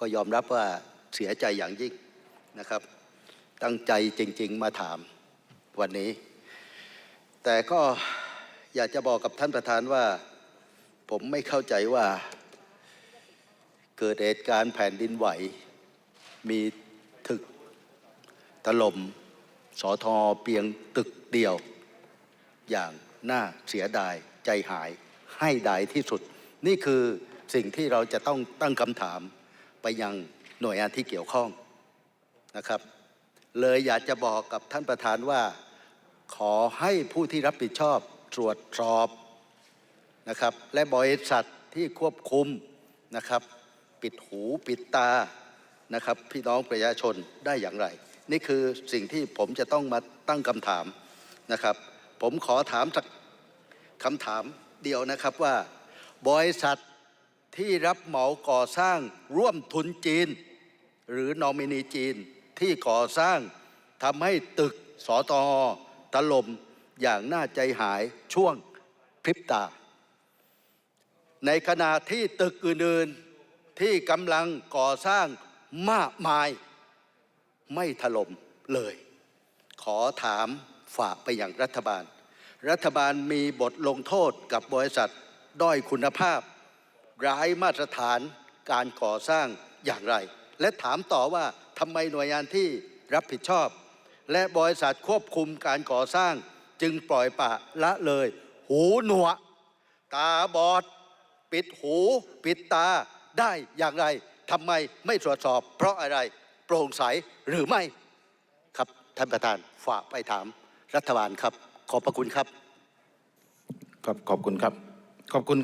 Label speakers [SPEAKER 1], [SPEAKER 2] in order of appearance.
[SPEAKER 1] ก็ยอมรับว่าเสียใจอย่างยิ่งนะครับ ตั้งใจจริง ๆ มาถามวันนี้ แต่ก็อยากจะบอกกับท่านประธานว่า ผมไม่เข้าใจว่า เกิดเหตุการณ์แผ่นดินไหว มีถึกถล่มสอทอเพียงตึกเดียว อย่างน่าเสียดายใจหายให้ดายที่สุด นี่คือสิ่งที่เราจะต้องตั้งคำถาม ไปยังหน่วยงานที่เกี่ยวข้องนะครับ เลยอยากจะบอกกับท่านประธานว่า ขอให้ผู้ที่รับผิดชอบตรวจสอบนะครับ และบริษัทที่ควบคุมนะครับ ปิดหูปิดตานะครับ พี่น้องประชาชนได้อย่างไร นี่คือสิ่งที่ผมจะต้องมาตั้งคำถามนะครับ ผมขอถามสักคำถามเดียวนะครับว่า บริษัท ที่รับเหมาก่อสร้างร่วมทุนจีน หรือนอมินีจีนที่ก่อสร้างทำให้ตึกสอตอถล่มอย่างน่าใจหายช่วงพริบตา ในขณะที่ตึกอื่นๆที่กำลังก่อสร้างมากมาย ไม่ถล่มเลย ขอถามฝากไปยังรัฐบาล รัฐบาลมีบทลงโทษกับบริษัทด้อยคุณภาพ ร้ายมาตรฐานการก่อสร้างอย่างไร และถามต่อว่าทำไมหน่วยงานที่รับผิดชอบ และบริษัทควบคุมการก่อสร้าง จึงปล่อยปะละเลย หูหนวกตาบอด ปิดหู ปิดตาได้อย่างไรทำไมไม่ตรวจสอบ เพราะอะไรโปร่งใสหรือไม่ครับท่านประธานฝากไปถามรัฐบาลครับ ขอบพระคุณครับ
[SPEAKER 2] ครับขอบคุณครับ ขอบคุณ